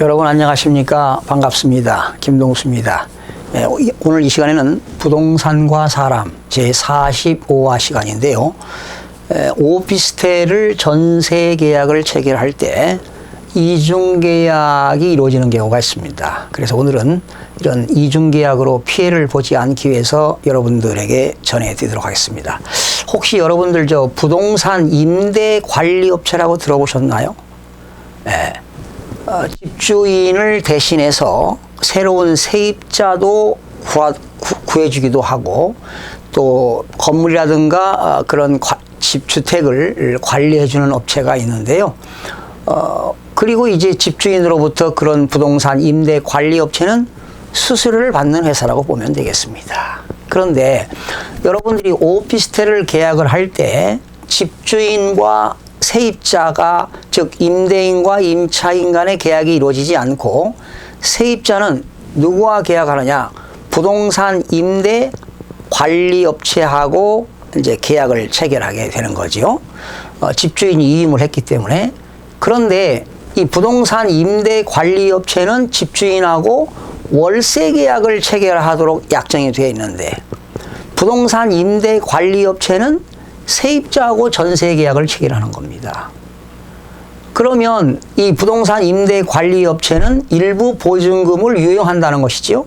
여러분 안녕하십니까? 반갑습니다. 김동수입니다. 예, 오- 오늘 이 시간에는 부동산과 사람 제 45화 시간인데요. 에, 오피스텔을 전세 계약을 체결할 때 이중 계약이 이루어지는 경우가 있습니다. 그래서 오늘은 이런 이중 계약으로 피해를 보지 않기 위해서 여러분들에게 전해드리도록 하겠습니다. 혹시 여러분들 저 부동산 임대 관리 업체라고 들어보셨나요? 어, 집주인을 대신해서 새로운 세입자도 구하, 구, 구해주기도 하고 또 건물이라든가 어, 그런 과- 집주택을 관리해주는 업체가 있는데요. 어, 그리고 이제 집주인으로부터 그런 부동산 임대 관리 업체는 수수료를 받는 회사라고 보면 되겠습니다. 그런데 여러분들이 오피스텔을 계약을 할 때 집주인과 세입자가 즉 임대인과 임차인 간의 계약이 이루어지지 않고 세입자는 누구와 계약하느냐 부동산 임대 관리 업체하고 이제 계약을 체결하게 되는 거지요. 어, 집주인이 이임을 했기 때문에 그런데 이 부동산 임대 관리 업체는 집주인하고 월세 계약을 체결하도록 약정이 되어 있는데 부동산 임대 관리 업체는 세입자하고 전세 계약을 체결하는 겁니다. 그러면 이 부동산 임대 관리 업체는 일부 보증금을 유용한다는 것이지요.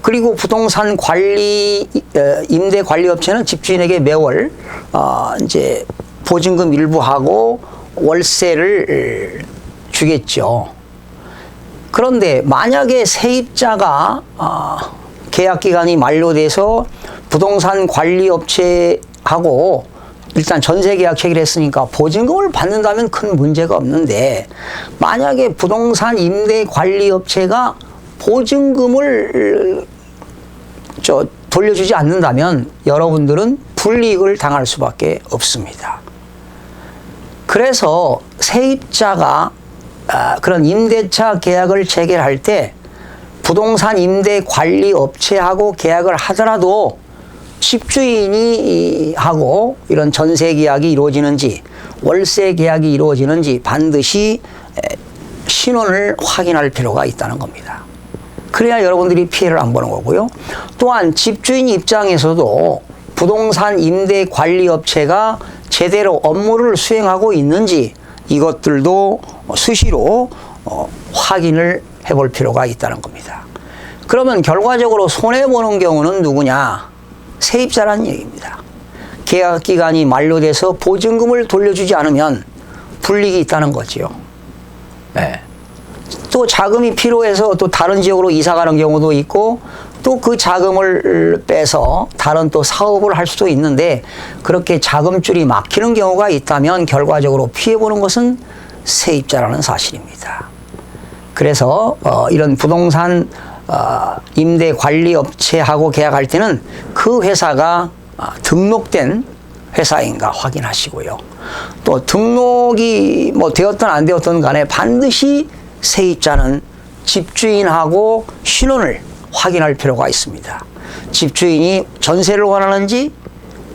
그리고 부동산 관리 어, 임대 관리 업체는 집주인에게 매월 어, 이제 보증금 일부하고 월세를 주겠죠. 그런데 만약에 세입자가 아, 계약 기간이 만료돼서 부동산 관리 업체하고 일단 전세 계약 체결했으니까 보증금을 받는다면 큰 문제가 없는데 만약에 부동산 임대 관리 업체가 보증금을 저 돌려주지 않는다면 여러분들은 불이익을 당할 수밖에 없습니다. 그래서 세입자가 아, 그런 임대차 계약을 체결할 때 부동산 임대 관리 업체하고 계약을 하더라도 집주인이 하고 이런 전세 계약이 이루어지는지 월세 계약이 이루어지는지 반드시 에, 신원을 확인할 필요가 있다는 겁니다. 그래야 여러분들이 피해를 안 보는 거고요. 또한 집주인 입장에서도 부동산 임대 관리 업체가 제대로 업무를 수행하고 있는지 이것들도 수시로 어, 확인을 해볼 필요가 있다는 겁니다. 그러면 결과적으로 손해보는 경우는 누구냐? 세입자라는 얘기입니다. 계약 기간이 만료돼서 보증금을 돌려주지 않으면 불이익이 있다는 거지요. 네. 또 자금이 필요해서 또 다른 지역으로 이사 가는 경우도 있고 또 그 자금을 빼서 다른 또 사업을 할 수도 있는데 그렇게 자금줄이 막히는 경우가 있다면 결과적으로 피해보는 것은 세입자라는 사실입니다. 그래서 어, 이런 부동산 어, 임대 관리 업체하고 계약할 때는 그 회사가 아, 등록된 회사인가 확인하시고요. 또 등록이 뭐 되었든 안 되었든 간에 반드시 세입자는 집주인하고 신원을 확인할 필요가 있습니다. 집주인이 전세를 원하는지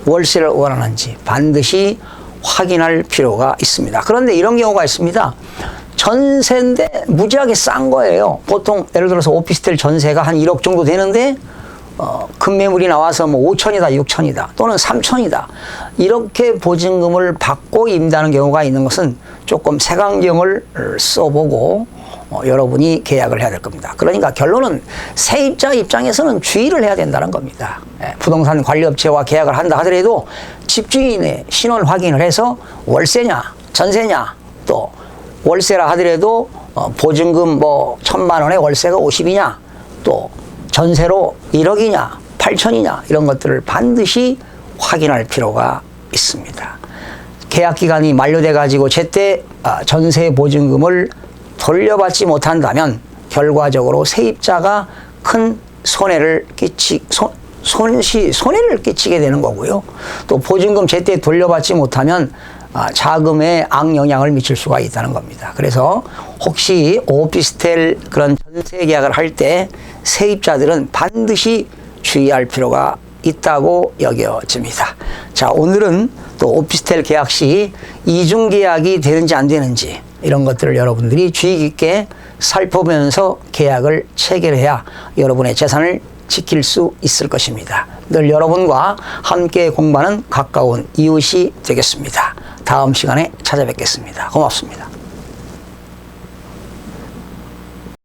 월세를 원하는지 반드시 확인할 필요가 있습니다. 그런데 이런 경우가 있습니다. 전세인데 무지하게 싼 거예요. 보통 예를 들어서 오피스텔 전세가 한 1억 정도 되는데 어, 금매물이 나와서 뭐 5천이다, 6천이다, 또는 3천이다. 이렇게 보증금을 받고 임대하는 경우가 있는 것은 조금 색안경을 써보고 어, 여러분이 계약을 해야 될 겁니다. 그러니까 결론은 세입자 입장에서는 주의를 해야 된다는 겁니다. 예, 부동산 관리업체와 계약을 한다 하더라도 집주인의 신원 확인을 해서 월세냐, 전세냐, 또 월세라 하더라도 어, 보증금 뭐 천만 원에 월세가 50이냐, 또 전세로 1억이냐, 8천이냐 이런 것들을 반드시 확인할 필요가 있습니다. 계약 기간이 만료돼 가지고 제때 아, 전세 보증금을 돌려받지 못한다면 결과적으로 세입자가 큰 손해를 끼치 손, 손시 손해를 끼치게 되는 거고요. 또 보증금 제때 돌려받지 못하면 아, 아, 자금에 악영향을 미칠 수가 있다는 겁니다. 그래서 혹시 오피스텔 그런 전세 계약을 할 때 세입자들은 반드시 주의할 필요가 있다고 여겨집니다. 자, 오늘은 또 오피스텔 계약 시 이중 계약이 되는지 안 되는지 이런 것들을 여러분들이 주의 깊게 살펴보면서 계약을 체결해야 여러분의 재산을 지킬 수 있을 것입니다. 늘 여러분과 함께 공부하는 가까운 이웃이 되겠습니다. 다음 시간에 찾아뵙겠습니다. 고맙습니다.